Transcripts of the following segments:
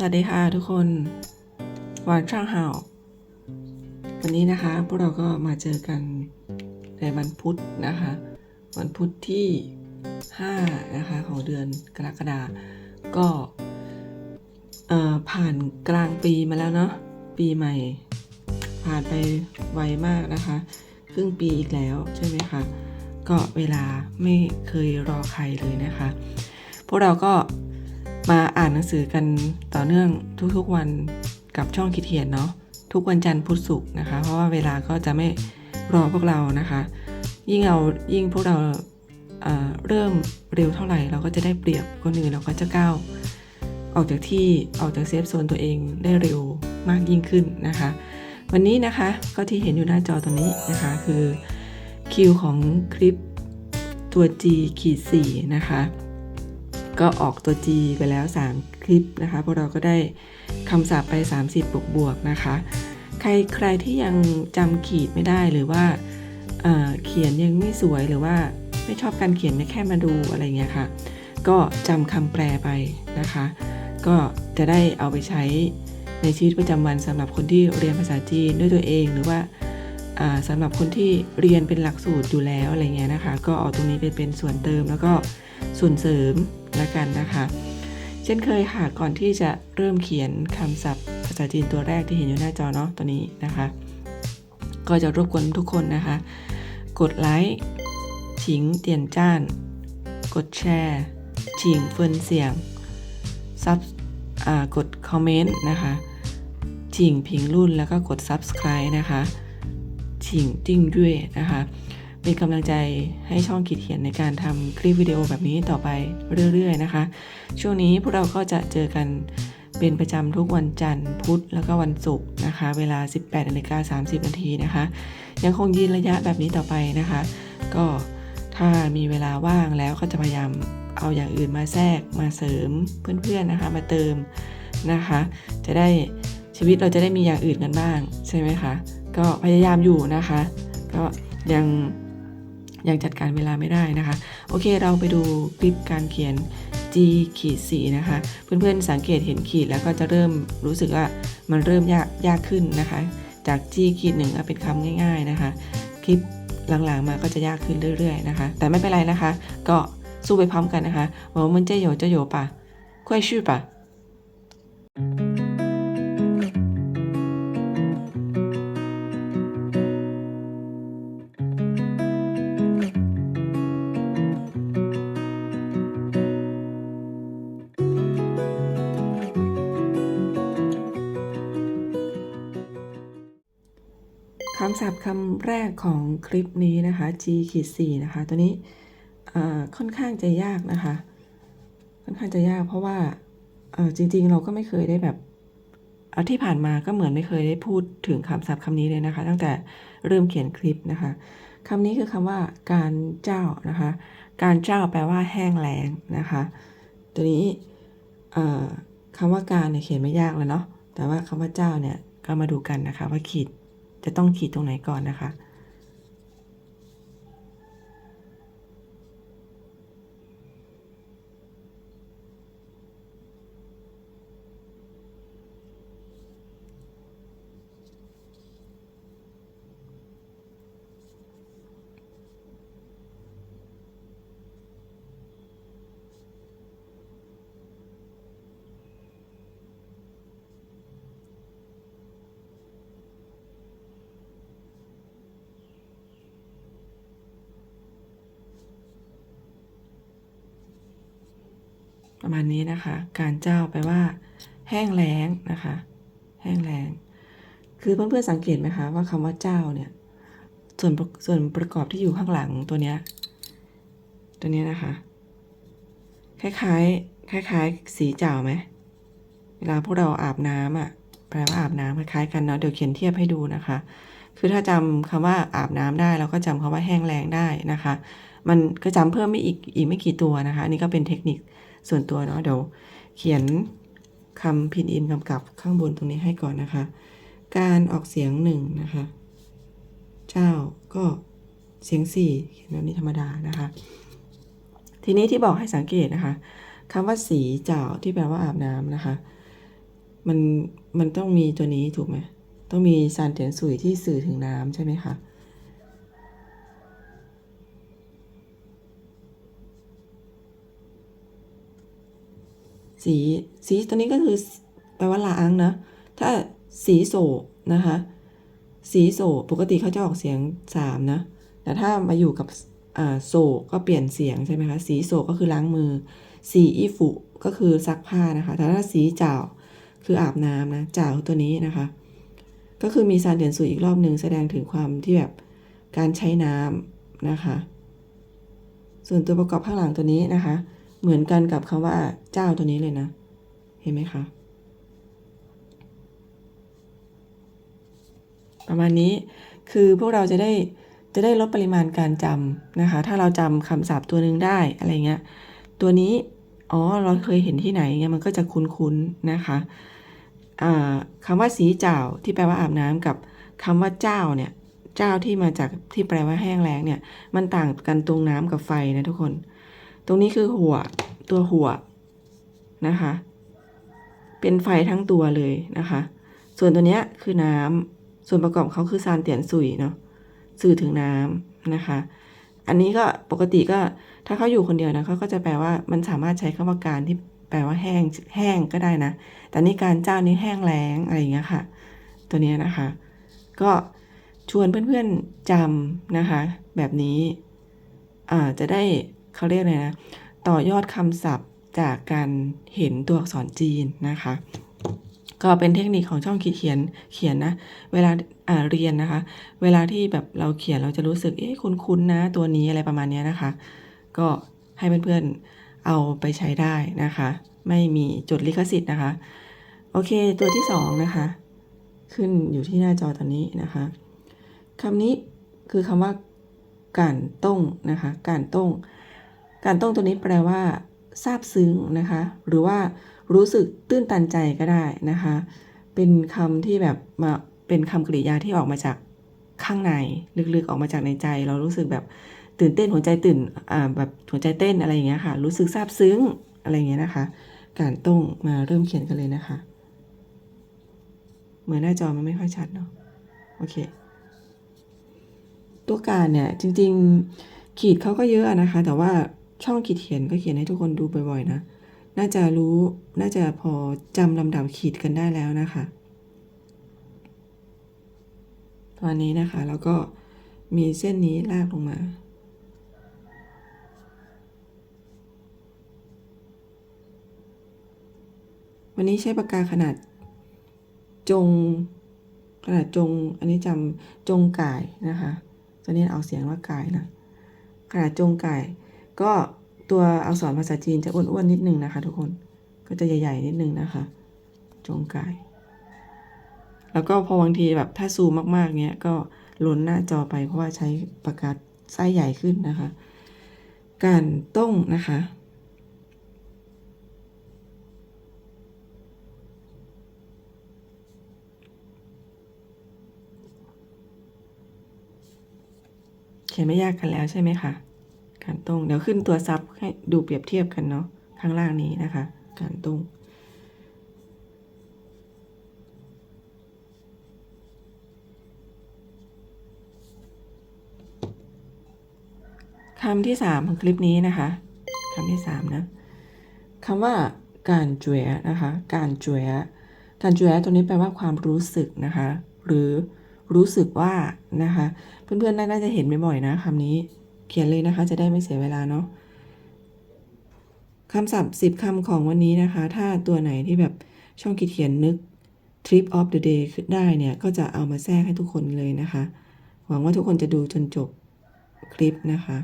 สวัสดีค่ะทุกคนหวานช่างเห่าวันนี้นะคะพวกเราก็มาเจอกันในวันพุธนะคะ วันพุธที่ 5 นะคะ ของเดือนกรกฎาก็ผ่านกลางปีมาแล้วเนาะปีใหม่ ผ่านไปไวมากนะคะ ครึ่งปีอีกแล้วใช่ไหมคะก็เวลาไม่เคยรอใครเลยนะคะ พวกเราก็ มาอ่านหนังสือกันต่อเนื่องทุกๆวันกับช่องคิดเหียนเนาะทุกวันจันทร์พุธศุกร์นะคะ เพราะว่าเวลาก็จะไม่รอพวกเรานะคะ ยิ่งเรายิ่งพวกเราเเริ่มเร็วเท่าไหร่ เราก็จะได้เปรียบคนอื่นเราก็จะก้าวออกจากที่ออกจากเซฟโซนตัวเองได้เร็วมากยิ่งขึ้นนะคะ วันนี้นะคะก็ที่เห็นอยู่หน้าจอตรงนี้นะคะคือคิวของคลิปตัว G ขีด4นะคะ ก็ออกตัว G ไปแล้ว 3 คลิปนะคะพวกเราก็ได้คำศัพท์ไป 30 บวกบวกนะคะ ใครใครที่ยังจำขีดไม่ได้หรือว่าเเขียนยังไม่สวยหรือว่าไม่ชอบการเขียนไม่แค่มาดูอะไรเงี้ยค่ะ ก็จำคำแปลไปนะคะ ก็จะได้เอาไปใช้ในชีวิตประจำวันสำหรับคนที่เรียนภาษาจีนด้วยตัวเองหรือว่าอ่าสำหรับคนที่เรียนเป็นหลักสูตรอยู่แล้วอะไรเงี้ยนะคะ ก็เอาตรงนี้ไปเป็นส่วนเติมแล้วก็ ส่วนเสริมละกันนะคะ เช่นเคยค่ะก่อนที่จะเริ่มเขียนคำศัพท์ภาษาจีนตัวแรกที่เห็นอยู่หน้าจอเนาะตัวนี้นะคะ ก็จะรบกวนทุกคนนะคะ กดไลค์ฉิงเตียนจ้าน กดแชร์ฉิงเฟินเสียงซับกดคอมเมนต์นะคะฉิงพิงรุ่นแล้วก็กด subscribe นะคะฉิงจิ้งด้วยนะคะ เป็นกำลังใจให้ช่องคิดเขียนในการทำคลิปวิดีโอแบบนี้ต่อไปเรื่อยๆนะคะ ช่วงนี้พวกเราก็จะเจอกันเป็นประจำทุกวันจันทร์พุธแล้วก็วันศุกร์นะคะ เวลา 18นาฬิกา30นาทีนะคะ ยังคงยืนระยะแบบนี้ต่อไปนะคะ ก็ถ้ามีเวลาว่างแล้วก็จะพยายามเอาอย่างอื่นมาแทรกมาเสริมเพื่อนๆนะคะมาเติมนะคะ จะได้ชีวิตเราจะได้มีอย่างอื่นกันบ้างใช่ไหมคะก็พยายามอยู่นะคะ ก็ยัง ยังจัดการเวลาไม่ได้นะคะ โอเคเราไปดูคลิปการเขียน G ขีด4นะคะ เพื่อนๆสังเกตเห็นขีดแล้วก็จะเริ่มรู้สึกว่ามันเริ่มยากยากขึ้นนะคะ จาก G ขีดหนึ่งเป็นคำง่าย ๆนะคะ คลิปหลังๆมาก็จะยากขึ้นเรื่อยๆนะคะ แต่ไม่เป็นไรนะคะ ก็สู้ไปพร้อมกันนะคะว่ามันจะโยจะโยปะค่อยชื่อปะ thank you ำศัพท์คำแรกของคลิปนี้นะคะ G ขีด4นะคะ ตัวนี้ค่อนข้างจะยากนะคะ ค่อนข้างจะยากเพราะว่าจริงๆ เราก็ไม่เคยได้แบบที่ผ่านมาก็เหมือนไม่เคยได้พูดถึงคำศัพท์คำนี้เลยนะคะ ตั้งแต่เริ่มเขียนคลิปนะคะคำนี้คือคำว่าการเจ้านะคะ การเจ้าแปลว่าแห้งแล้งนะคะ ตัวนี้คำว่าการเนี่ยเขียนไม่ยากแล้วเนาะแต่ว่าคำว่าเจ้าเนี่ยก็มาดูกันนะคะว่าขีด จะต้องขีดตรงไหนก่อนนะคะ ประมาณนี้นะคะ การเจ้าแปลว่า แห้งแล้งนะคะ แห้งแล้ง คือเพื่อนๆสังเกตไหมคะว่าคำว่าเจ้าเนี่ย ส่วนส่วนประกอบที่อยู่ข้างหลังตัวเนี้ย ตัวเนี้ยนะคะ คล้ายๆ คล้าย ๆ สีเจ้าไหมเวลาพวกเราอาบน้ำอะ แปลว่าอาบน้ำคล้ายๆกันเนาะ เดี๋ยวเขียนเทียบให้ดูนะคะ คือถ้าจำคำว่าอาบน้ำได้เราก็จำคำว่าแห้งแล้งได้นะคะ มันก็จำเพิ่มไม่อีกอีกไม่กี่ตัวนะคะนนี้ก็เป็นเทคนิค ส่วนตัวเนาะเดี๋ยวเขียนคำพินอินกำกับข้างบนตรงนี้ให้ก่อนนะคะ การออกเสียงหนึ่งนะคะ เจ้าก็เสียงสี่เขียนแบบนี้ธรรมดานะคะ ทีนี้ที่บอกให้สังเกตนะคะคำว่าสีเจ้าที่แปลว่าอาบน้ำนะคะ มันมันต้องมีตัวนี้ถูกไหมต้องมีซานเตียนสุยที่สื่อถึงน้ำใช่ไหมคะ สีสีตัวนี้ก็คือแปลว่าล้างนะ ถ้าสีโศกนะคะ สีโศกปกติเขาจะออกเสียงสามนะ แต่ถ้ามาอยู่กับอ่าโศกก็เปลี่ยนเสียงใช่ไหมคะ สีโศกก็คือล้างมือ สีอีฟุก็คือซักผ้านะคะ แต่ถ้าสีจ่าวคืออาบน้ำนะจ่าวตัวนี้นะคะ ก็คือมีซานเดียนสุอีกรอบหนึ่งแสดงถึงความที่แบบการใช้น้ำนะคะ ส่วนตัวประกอบข้างหลังตัวนี้นะคะ เหมือนกันกับคำว่าเจ้าตัวนี้เลยนะ เห็นไหมคะ ประมาณนี้คือพวกเราจะได้จะได้ลดปริมาณการจำนะคะ ถ้าเราจำคำศัพท์ตัวหนึ่งได้อะไรเงี้ย ตัวนี้ อ๋อ เราเคยเห็นที่ไหนเงี้ย มันก็จะคุ้นๆนะคะอ่าคำว่าสีเจ้าที่แปลว่าอาบน้ำกับคำว่าเจ้าเนี่ย เจ้าที่มาจากที่แปลว่าแห้งแล้งเนี่ย มันต่างกันตรงน้ำกับไฟนะทุกคน ตรงนี้คือหัวตัวหัวนะคะ เป็นไฟทั้งตัวเลยนะคะ ส่วนตัวเนี้ยคือน้ำส่วนประกอบเขาคือซานเตียนสุยเนาะสื่อถึงน้ำนะคะ อันนี้ก็ปกติก็ถ้าเขาอยู่คนเดียวนะเขาก็จะแปลว่ามันสามารถใช้คำว่าการที่แปลว่าแห้งแห้งก็ได้นะ แต่นี่การเจ้านี้แห้งแล้งอะไรอย่างเงี้ยค่ะ ตัวเนี้ยนะคะ ก็ชวนเพื่อนๆจำนะคะ แบบนี้อ่าจะได้ เขาเรียกอะไรนะ ต่อยอดคำศัพท์จากการเห็นตัวอักษรจีนนะคะ ก็เป็นเทคนิคของช่องคิดเขียนเขียนนะ เวลาอ่าเรียนนะคะ เวลาที่แบบเราเขียนเราจะรู้สึกเอ๊ะคุ้นๆนะ ตัวนี้อะไรประมาณนี้นะคะ ก็ให้เพื่อนๆเอาไปใช้ได้นะคะ ไม่มีจดลิขสิทธิ์นะคะ โอเคตัวที่สองนะคะ ขึ้นอยู่ที่หน้าจอตอนนี้นะคะคำนี้คือคำว่าการต้งนะคะ การต้ง การต้องตัวนี้แปลว่าซาบซึ้งนะคะ หรือว่ารู้สึกตื้นตันใจก็ได้นะคะ เป็นคำที่แบบมาเป็นคำกริยาที่ออกมาจากข้างในลึกๆออกมาจากในใจ เรารู้สึกแบบตื่นเต้นหัวใจตื่นอ่าแบบหัวใจเต้นอะไรอย่างเงี้ยค่ะ รู้สึกซาบซึ้งอะไรอย่างเงี้ยนะคะ การต้งมาเริ่มเขียนกันเลยนะคะ เหมือนหน้าจอมันไม่ค่อยชัดเนาะโอเค ตัวการเนี่ยจริง ๆ ขีดเขาก็เยอะนะคะ แต่ว่า ช่องขีดเขียนก็เขียนให้ทุกคนดูบ่อยๆนะ น่าจะรู้ น่าจะพอจำลำดับขีดกันได้แล้วนะคะ ตอนนี้นะคะ แล้วก็มีเส้นนี้ลากลงมา วันนี้ใช้ปากกาขนาดจงขนาดจง อันนี้จำจงก่ายนะคะ ตอนนี้เอาเสียงว่าก่ายนะขนาดจงก่าย ก็ตัวอักษรภาษาจีนจะอ้วนๆนิดนึงนะคะ ทุกคนก็จะใหญ่ ๆ นิดนึงนะคะ จงกาย แล้วก็พอบางทีแบบถ้าซูมมากๆเนี้ยก็ล้นหน้าจอไปเพราะว่าใช้ปากกาไส้ใหญ่ขึ้นนะคะ การต้งนะคะ เขียนไม่ยากกันแล้วใช่ไหมคะ การตรงเดี๋ยวขึ้นตัวซับให้ดูเปรียบเทียบกันเนาะข้างล่างนี้นะคะ การตรงคำที่สามของคลิปนี้นะคะคำที่สามนะคำว่าการจวยนะคะ การจวยการจวยตัวนี้แปลว่าความรู้สึกนะคะ หรือรู้สึกว่านะคะ เพื่อนๆน่าจะเห็นบ่อยๆนะคำนี้ เขียนเลยนะคะ จะได้ไม่เสียเวลาเนาะคำศัพท์สิบคำของวันนี้นะคะ ถ้าตัวไหนที่แบบช่องคิดเขียนนึก trip of the day ได้เนี่ย ก็จะเอามาแทรกให้ทุกคนเลยนะคะ หวังว่าทุกคนจะดูจนจบคลิปนะคะ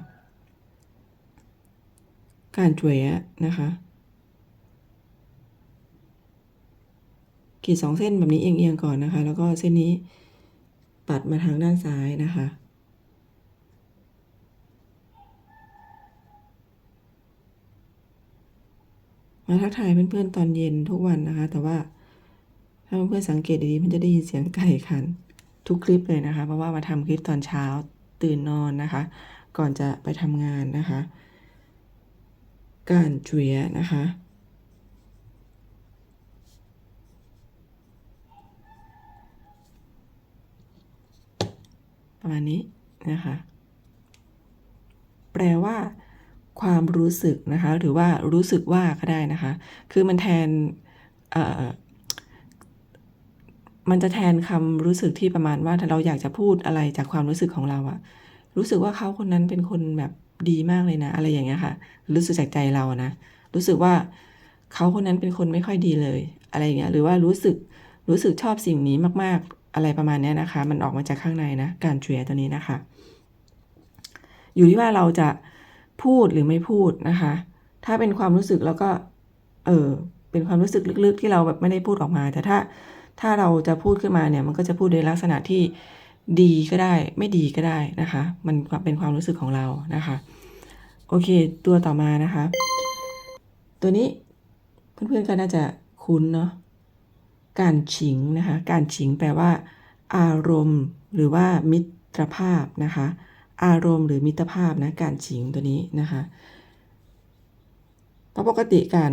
การจวยนะคะขีดสองเส้นแบบนี้เอียงๆก่อนนะคะ แล้วก็เส้นนี้ปัดมาทางด้านซ้ายนะคะ มาทักทายเพื่อนๆตอนเย็นทุกวันนะคะ แต่ว่าถ้าเพื่อนๆสังเกตดีๆมันจะได้ยินเสียงไก่ขัน ทุกคลิปเลยนะคะ เพราะว่ามาทำคลิปตอนเช้าตื่นนอนนะคะ ก่อนจะไปทำงานนะคะ การเจียนะคะประมาณนี้นะคะ แปลว่า ความรู้สึกนะคะ หรือว่ารู้สึกว่าก็ได้นะคะ คือมันแทนมันจะแทนคำรู้สึกที่ประมาณว่าถ้าเราอยากจะพูดอะไรจากความรู้สึกของเราอะรู้สึกว่าเขาคนนั้นเป็นคนแบบดีมากเลยนะ อะไรอย่างเงี้ยค่ะ รู้สึกจากใจเรานะ รู้สึกว่าเขาคนนั้นเป็นคนไม่ค่อยดีเลย อะไรอย่างเงี้ย หรือว่ารู้สึกรู้สึกชอบสิ่งนี้มาก ๆ อะไรประมาณเนี้ยนะคะ มันออกมาจากข้างในนะ การเทรียตัวนี้นะคะ อยู่ที่ว่าเราจะ พูดหรือไม่พูดนะคะ ถ้าเป็นความรู้สึกแล้วก็ เออ เป็นความรู้สึกลึกๆ ที่เราแบบไม่ได้พูดออกมา แต่ถ้า ถ้าเราจะพูดขึ้นมาเนี่ย มันก็จะพูดในลักษณะที่ดีก็ได้ ไม่ดีก็ได้นะคะ มันเป็นความรู้สึกของเรานะคะ โอเค ตัวต่อมานะคะ ตัวนี้เพื่อนๆก็น่าจะคุ้นเนาะ การฉิงนะคะ การฉิงแปลว่า อารมณ์ หรือว่ามิตรภาพนะคะ อารมณ์หรือมิตรภาพนะการฉิงตัวนี้นะคะเพราะปกติการ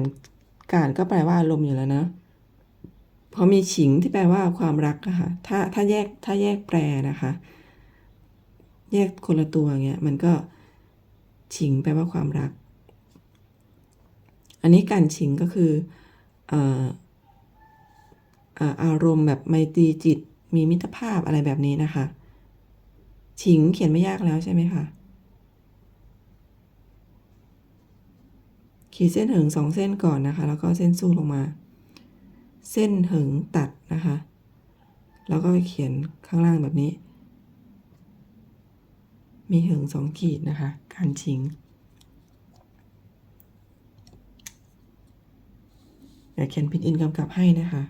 การก็แปลว่าอารมณ์อยู่แล้วนะพอมีฉิงที่แปลว่าความรักนะคะถ้าถ้าแยกถ้าแยกแปลนะคะ แยกคนละตัวเงี้ยมันก็ฉิงแปลว่าความรัก อันนี้การฉิงก็คืออารมณ์แบบไมตรีจิตมีมิตรภาพอะไรแบบนี้นะคะ ฉิงเขียนไม่ยากแล้วใช่ไหมคะขีดเส้นเหิงสองเส้นก่อนนะคะ แล้วก็เส้นสู้ลงมา เส้นเหิงตัดนะคะ แล้วก็เขียนข้างล่างแบบนี้ มีเหิงสองขีดนะคะ การชิง เดี๋ยวเขียนพินอินกำกับให้นะคะ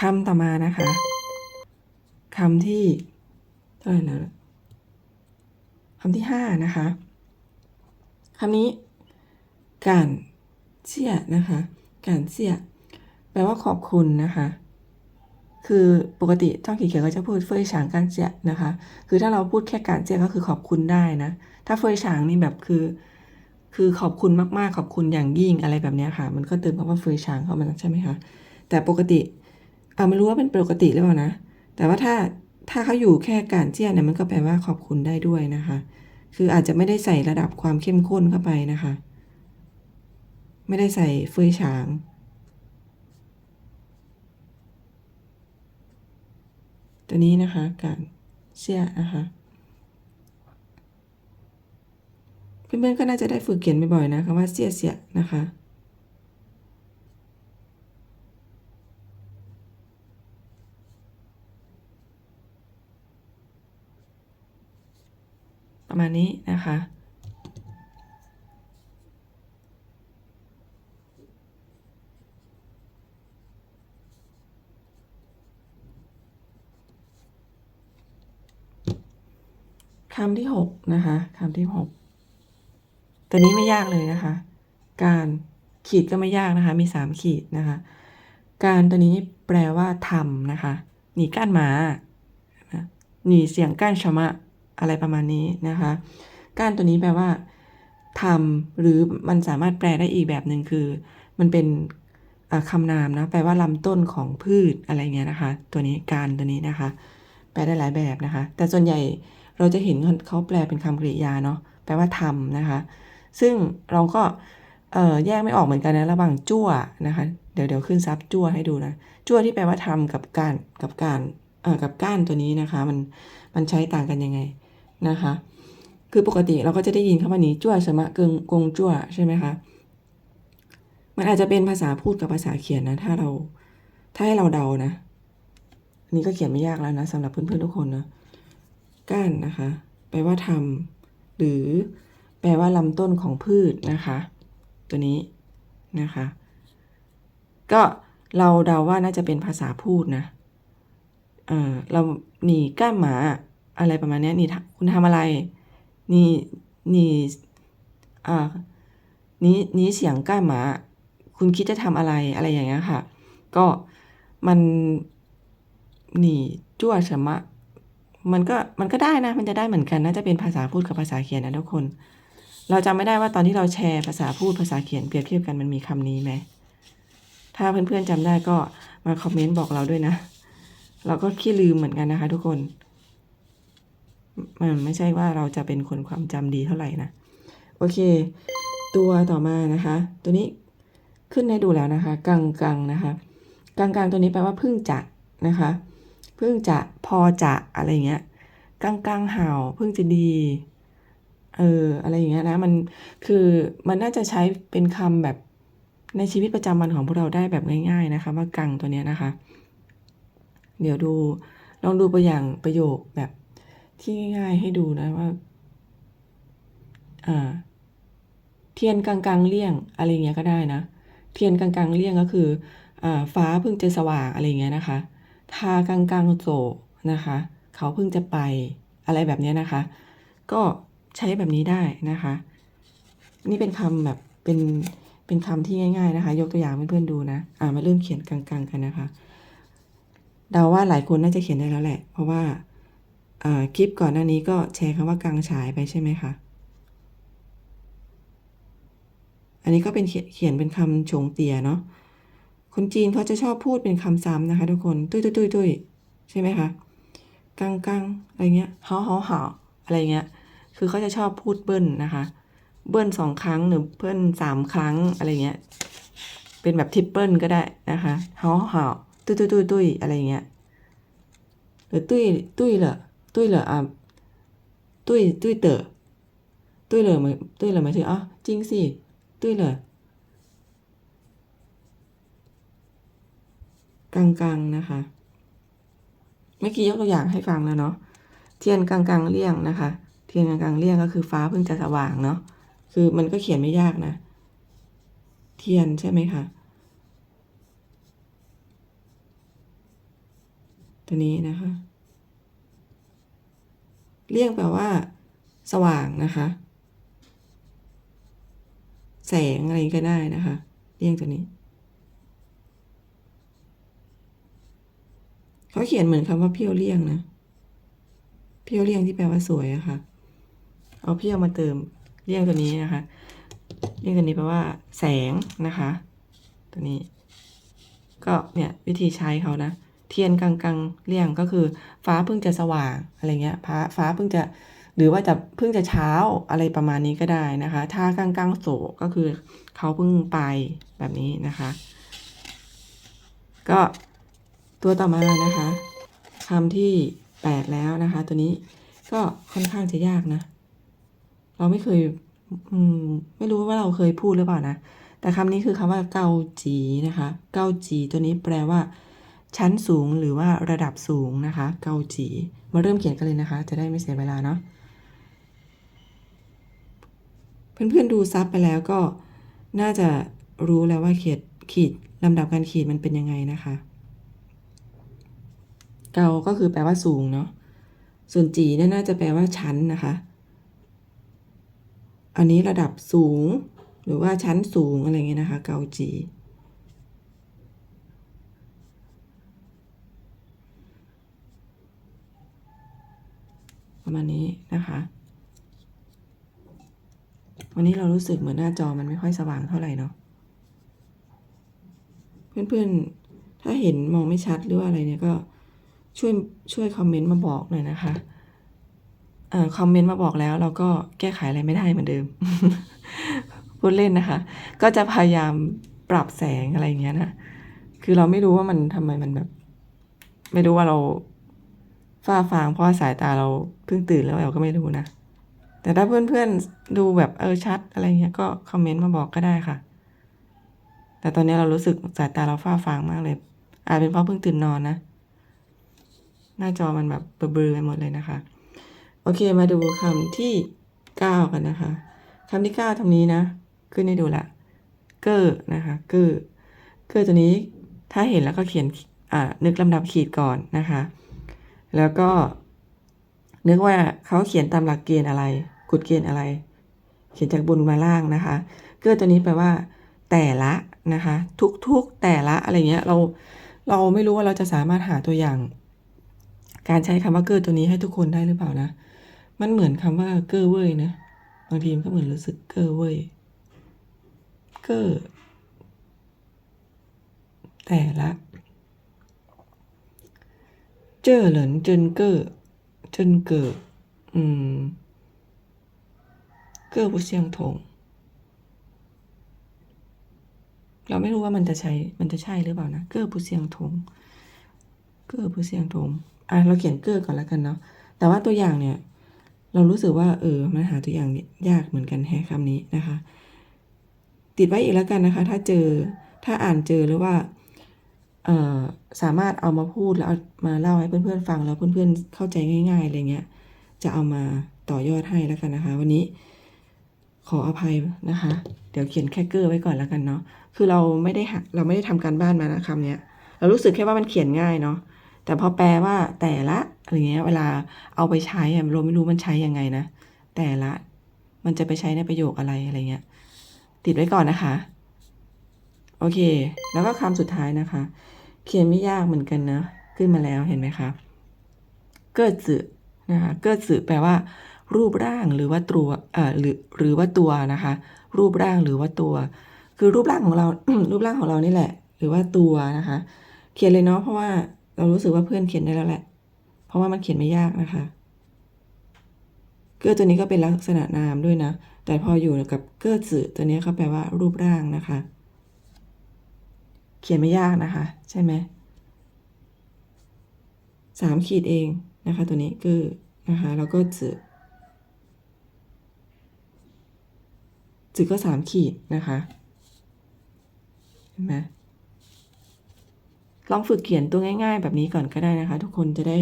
คำต่อมานะคะคำที่เท่าไหร่แล้วคำที่ห้านะคะคำนี้การเสียนะคะการเสียแปลว่าขอบคุณนะคะ คือปกติจ้องขีเขียวก็จะพูดเฟยฉางการเสียนะคะ คือถ้าเราพูดแค่การเสียก็คือขอบคุณได้นะ ถ้าเฟยฉางนี่แบบคือ คือขอบคุณมากๆขอบคุณอย่างยิ่งอะไรแบบนี้ค่ะ มันก็เติมคำว่าเฟยฉางเข้ามาใช่ไหมคะ แต่ปกติ อ่าไม่รู้ว่าเป็นปกติหรือเปล่านะ แต่ว่าถ้าถ้าเขาอยู่แค่การเจียนเนี่ยมันก็แปลว่าขอบคุณได้ด้วยนะคะ คืออาจจะไม่ได้ใส่ระดับความเข้มข้นเข้าไปนะคะ ไม่ได้ใส่เฟื่ยฉางตัวนี้นะคะการเสียนะคะเพื่อนๆก็น่าจะได้ฝึกเขียนบ่อยๆนะคำว่าเสียเสียนะคะ ประมาณนี้นะคะ คำที่หกนะคะคำที่หกตัวนี้ไม่ยากเลยนะคะ การขีดก็ไม่ยากนะคะ มีสามขีดนะคะ การตัวนี้แปลว่าทำนะคะ หนีก้านหมาหนีเสียงก้านชมะ อะไรประมาณนี้นะคะ ก้านตัวนี้แปลว่าทำหรือมันสามารถแปลได้อีกแบบหนึ่งคือ มันเป็นคำนามนะแปลว่าลำต้นของพืชอะไรเงี้ยนะคะ ตัวนี้การตัวนี้นะคะ แปลได้หลายแบบนะคะ แต่ส่วนใหญ่เราจะเห็นเขาแปลเป็นคำกริยาเนาะแปลว่าทำนะคะ ซึ่งเราก็แยกไม่ออกเหมือนกันนะระหว่างจั่วนะคะ เดี๋ยวเดี๋ยวขึ้นซับจั่วให้ดูนะจั่วที่แปลว่าทำกับการกับการกับก้านตัวนี้นะคะ มันมันใช้ต่างกันยังไง นะคะ คือปกติเราก็จะได้ยินคำว่านี้จ้วสมะเกิงกงจ้วใช่ไหมคะมันอาจจะเป็นภาษาพูดกับภาษาเขียนนะ ถ้าเราถ้าให้เราเดานะนนี้ก็เขียนไม่ยากแล้วนะสำหรับเพื่อนๆทุกคนนะก้านนะคะ แปลว่าทำหรือแปลว่าลำต้นของพืชนะคะ ตัวนี้นะคะ ก็เราเดาว่าน่าจะเป็นภาษาพูดนะ เออเราหนีก้านหมา อะไรประมาณนี้นี่คุณทำอะไร นี่นี่อ่านี้นี้เสียงก้าหมา คุณคิดจะทำอะไรอะไรอย่างเงี้ยค่ะ ก็มันนี่จั่วฉมะ มันก็มันก็ได้นะ มันจะได้เหมือนกันน่าจะเป็นภาษาพูดกับภาษาเขียนนะทุกคน เราจำไม่ได้ว่าตอนที่เราแชร์ภาษาพูดภาษาเขียนเปรียบเทียบกันมันมีคำนี้ไหมถ้าเพื่อนๆจำได้ก็มาคอมเมนต์บอกเราด้วยนะ เราก็ขี้ลืมเหมือนกันนะคะ ทุกคน มันไม่ใช่ว่าเราจะเป็นคนความจำดีเท่าไหร่นะ โอเค ตัวต่อมานะคะ ตัวนี้ขึ้นให้ดูแล้วนะคะกังกังนะคะกังกังตัวนี้แปลว่าพึ่งจะนะคะพึ่งจะพอจะอะไรเงี้ยกังกังห่าวพึ่งจะดีเอออะไรอย่างเงี้ยนะมันคือมันน่าจะใช้เป็นคำแบบในชีวิตประจำวันของพวกเราได้แบบง่าย ๆนะคะ ว่ากังตัวเนี้ยนะคะ เดี๋ยวดูลองดูตัวอย่างประโยคแบบ ที่ง่ายๆให้ดูนะว่า อ่า เทียนกลางๆเลี่ยงอะไรเงี้ยก็ได้นะ เทียนกลางๆเลี่ยงก็คือ อ่า ฟ้าเพิ่งจะสว่างอะไรเงี้ยนะคะ ทากลางๆโศนะคะ เขาเพิ่งจะไปอะไรแบบนี้นะคะ ก็ใช้แบบนี้ได้นะคะ นี่เป็นคำแบบเป็นเป็นคำที่ง่ายๆนะคะ ยกตัวอย่างให้เพื่อนๆดูนะ อ่ามาเริ่มเขียนกลางๆกันนะคะ เดาว่าหลายคนน่าจะเขียนได้แล้วแหละ เพราะว่า คลิปก่อนหน้านี้ก็แชร์คำว่ากลางฉายไปใช่ไหมคะ อันนี้ก็เป็นเขียนเป็นคำชงเตียเนาะ คนจีนเขาจะชอบพูดเป็นคำซ้ำนะคะทุกคน ตุ้ยตุ้ยตุ้ยตุ้ยใช่ไหมคะ กังกังอะไรเงี้ยเฮาเฮาเฮาอะไรเงี้ย คือเขาจะชอบพูดเบิ้ลนะคะ เบิ้ลสองครั้งหรือเบิ้ลสามครั้งอะไรเงี้ย เป็นแบบทริปเปิลก็ได้นะคะเฮาเฮาตุ้ยตุ้ยตุ้ยตุ้ยอะไรเงี้ย หรือตุ้ยตุ้ยเหรอ ตุ้ยเหรออะตุ้ยตุ้ยเต๋อตุ้ยเหรอหมาตุ้ยเหรอหมาถึงอ๋อจริงสิตุ้ยเหรอกลางๆนะคะ เมื่อกี้ยกตัวอย่างให้ฟังแล้วเนาะเทียนกลางๆเลี่ยงนะคะ เทียนกลางๆเลี่ยงก็คือฟ้าเพิ่งจะสว่างเนาะคือมันก็เขียนไม่ยากนะ เทียนใช่ไหมคะตัวนี้นะคะ เลี่ยงแปลว่า สว่างนะคะ แสงอะไรก็ได้นะคะ เลี่ยงตัวนี้ เขาเขียนเหมือนคำว่าเพี้ยวเลี่ยงนะ เพี้ยวเลี่ยงที่แปลว่าสวยอะค่ะ เอาเพี้ยวมาเติมเลี่ยงตัวนี้นะคะ เลี่ยงตัวนี้แปลว่า แสงนะคะ ตัวนี้ ก็เนี่ยวิธีใช้เขานะ เทียนกลางๆเลี่ยงก็คือ ฟ้าเพิ่งจะสว่างอะไรเงี้ยฟ้าฟ้าเพิ่งจะหรือว่าจะเพิ่งจะเช้าอะไรประมาณนี้ก็ได้นะคะ ถ้ากลางกลางโศก็คือเขาเพิ่งไปแบบนี้นะคะ ก็ตัวต่อมานะคะคำที่แปดแล้วนะคะ ตัวนี้ก็ค่อนข้างจะยากนะ เราไม่เคยอืมไม่รู้ว่าเราเคยพูดหรือเปล่านะ แต่คำนี้คือคำว่าเกาจีนะคะ เกาจีตัวนี้แปลว่า ชั้นสูงหรือว่าระดับสูงนะคะ เกาจี มาเริ่มเขียนกันเลยนะคะ จะได้ไม่เสียเวลาเนาะเพื่อนๆดูซับไปแล้วก็น่าจะรู้แล้วว่าเขียนขีดลำดับการขีดมันเป็นยังไงนะคะ เกาก็คือแปลว่าสูงเนาะส่วนจีเนี่ยน่าจะแปลว่าชั้นนะคะ อันนี้ระดับสูง หรือว่าชั้นสูงอะไรเงี้ยนะคะ เกาจี ประมาณนี้นะคะ วันนี้เรารู้สึกเหมือนหน้าจอมันไม่ค่อยสว่างเท่าไหร่เนาะเพื่อนๆ ถ้าเห็นมองไม่ชัดหรือว่าอะไรเนี่ยก็ช่วยช่วยคอมเมนต์มาบอกหน่อยนะคะอ่าคอมเมนต์มาบอกแล้วเราก็แก้ไขอะไรไม่ได้เหมือนเดิมพูดเล่นนะคะ ก็จะพยายามปรับแสงอะไรอย่างเงี้ยนะ คือเราไม่รู้ว่ามันทำไมมันแบบ ไม่รู้ว่าเรา ฝ้าฟางเพราะสายตาเราเพิ่งตื่นแล้วเราก็ไม่รู้นะ แต่ถ้าเพื่อนๆดูแบบเออชัดอะไรเงี้ยก็คอมเมนต์มาบอกก็ได้ค่ะ แต่ตอนนี้เรารู้สึกสายตาเราฝ้าฟางมากเลย อาจเป็นเพราะเพิ่งตื่นนอนนะ หน้าจอมันแบบเบลอไปหมดเลยนะคะ โอเคมาดูคำที่เก้ากันนะคะคำที่เก้าทำนี้นะขึ้นให้ดูละเกอร์นะคะเกอร์เกอร์ตัวนี้ถ้าเห็นแล้วก็เขียนอ่านึกลำดับขีดก่อนนะคะ แล้วก็นึกว่าเขาเขียนตามหลักเกณฑ์อะไรกฎเกณฑ์อะไร เขียนจากบนมาล่างนะคะ เกอร์ตัวนี้แปลว่า แต่ละนะคะ ทุกๆแต่ละอะไรเงี้ยเราเราไม่รู้ว่าเราจะสามารถหาตัวอย่าง การใช้คำว่าเกอร์ตัวนี้ให้ทุกคนได้หรือเปล่านะ มันเหมือนคำว่าเกอร์เว้ยนะบางทีมันก็เหมือนรู้สึกเกอร์เว้ยเกอร์แต่ละ เจอเหรินเจินเกอเจินเก้ออืม เก้อบุเสียงทงเราไม่รู้ว่ามันจะใช้ มันจะใช่หรือเปล่านะ เกอผู้เสียงทง เกอผู้เสียงทง อะ เราเขียนเก้อก่อนแล้วกันเนาะ แต่ว่าตัวอย่างเนี่ย เรารู้สึกว่า เออ มันหาตัวอย่างยากเหมือนกันแฮคคำนี้นะคะ ติดไว้อีกแล้วกันนะคะ ถ้าเจอ ถ้าอ่านเจอหรือว่า สามารถเอามาพูดแล้วเอามาเล่าให้เพื่อนๆฟังแล้วเพื่อนๆเข้าใจง่าย ๆอะไรเงี้ย จะเอามาต่อยอดให้แล้วกันนะคะ วันนี้ขออภัยนะคะ เดี๋ยวเขียนแค่เกอร์ไว้ก่อนแล้วกันเนาะคือเราไม่ได้หักเราไม่ได้ทำการบ้านมานะคำเนี้ย เรารู้สึกแค่ว่ามันเขียนง่ายเนาะแต่พอแปลว่าแต่ละอะไรเงี้ย เวลาเอาไปใช้อะเราไม่รู้มันใช้ยังไงนะแต่ละมันจะไปใช้ในประโยคอะไรอะไรเงี้ย ติดไว้ก่อนนะคะ โอเค แล้วก็คำสุดท้ายนะคะ เขียนไม่ยากเหมือนกันนะ ขึ้นมาแล้วเห็นไหมคะเกิดจืนะคะเกิดจืแปลว่า รูปร่างหรือว่าตัวเอ่อหรือหรือว่าตัวนะคะ รูปร่างหรือว่าตัว คือรูปร่างของเรา รูปร่างของเรานี่แหละ หรือว่าตัวนะคะ เขียนเลยเนาะเพราะว่าเรารู้สึกว่าเพื่อนเขียนได้แล้วแหละ เพราะว่ามันเขียนไม่ยากนะคะเกื้อตัวนี้ก็เป็นลักษณะนามด้วยนะ แต่พออยู่กับเกื้อจืตัวนี้เขาแปลว่ารูปร่างนะคะ เขียนไม่ยากนะคะ ใช่ไหมสามขีดเองนะคะ ตัวนี้คือนะคะแล้วก็จืจืก็สามขีดนะคะเห็นไหมลองฝึกเขียนตัวง่าย ๆ แบบนี้ก่อนก็ได้นะคะ ทุกคนจะได้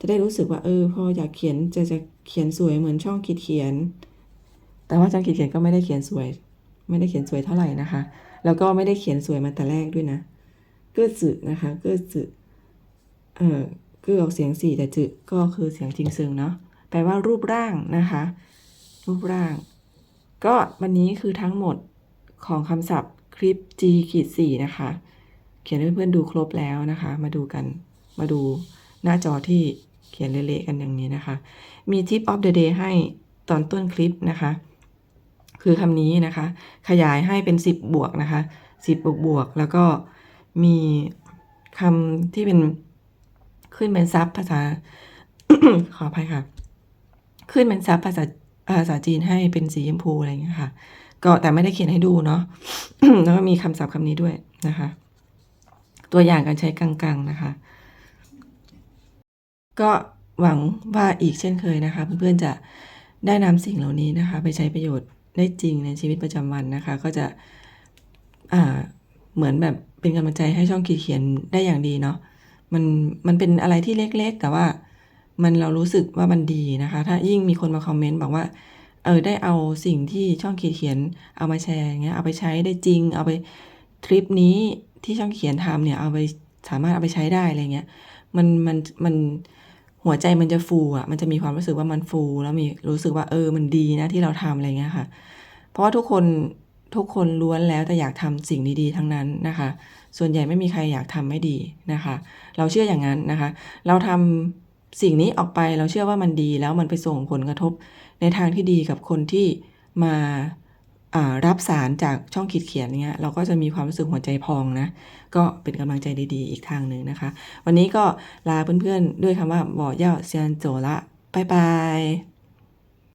จะได้รู้สึกว่าเออพออยากเขียนจะจะเขียนสวยเหมือนช่องขีดเขียน แต่ว่าช่องขีดเขียนก็ไม่ได้เขียนสวย ไม่ได้เขียนสวยเท่าไหร่นะคะ แล้วก็ไม่ได้เขียนสวยมาแต่แรกด้วยนะ เกื้อจืนะคะเกื้อจืเอ่อเกื้อออกเสียงสี่แต่จืก็คือเสียงจริงซึงเนาะแปลว่ารูปร่างนะคะ รูปร่าง ก็วันนี้คือทั้งหมดของคำศัพท์คลิป G ขีดสี่นะคะ เขียนให้เพื่อนๆดูครบแล้วนะคะ มาดูกันมาดูหน้าจอที่เขียนเละๆกันอย่างนี้นะคะ มี tip of the day ให้ตอนต้นคลิปนะคะ คือคำนี้นะคะ ขยายให้เป็น 10 บวกนะคะ 10 บวกบวก แล้วก็มีคำที่เป็นขึ้นเป็นซับภาษา ขออภัยค่ะ ขึ้นเป็นซับภาษาภาษาจีนให้เป็นสีชมพูอะไรอย่างเงี้ยค่ะ ก็แต่ไม่ได้เขียนให้ดูเนาะ แล้วก็มีคำศัพท์คำนี้ด้วยนะคะ ตัวอย่างการใช้กลางๆนะคะ ก็หวังว่าอีกเช่นเคยนะคะ เพื่อนๆจะได้นำสิ่งเหล่านี้นะคะ ไปใช้ประโยชน์ ได้จริงในชีวิตประจำวันนะคะ ก็จะอ่าเหมือนแบบเป็นกำลังใจให้ช่องขีดเขียนได้อย่างดีเนาะมันมันเป็นอะไรที่เล็กๆ แต่ว่ามันเรารู้สึกว่ามันดีนะคะ ถ้ายิ่งมีคนมาคอมเมนต์บอกว่าเออได้เอาสิ่งที่ช่องขีดเขียนเอามาแชร์เงี้ยเอาไปใช้ได้จริง เอาไปทริปนี้ที่ช่องเขียนทำเนี่ยเอาไปสามารถเอาไปใช้ได้อะไรเงี้ยมันมันมัน หัวใจมันจะฟูอะ มันจะมีความรู้สึกว่ามันฟูแล้วมีรู้สึกว่าเออมันดีนะที่เราทำอะไรเงี้ยค่ะ เพราะว่าทุกคนทุกคนล้วนแล้วแต่อยากทำสิ่งดีๆ ทั้งนั้นนะคะ ส่วนใหญ่ไม่มีใครอยากทำไม่ดีนะคะ เราเชื่ออย่างนั้นนะคะ เราทำสิ่งนี้ออกไปเราเชื่อว่ามันดีแล้วมันไปส่งผลกระทบในทางที่ดีกับคนที่มาอ่า รับสารจากช่องขีดเขียนเนี้ยเราก็จะมีความรู้สึกหัวใจพองนะ ก็เป็นกำลังใจดีๆ อีกทางหนึ่งนะคะ วันนี้ก็ลาเพื่อนๆด้วยคำว่าบ่อเย่าเซียนโจละบายบาย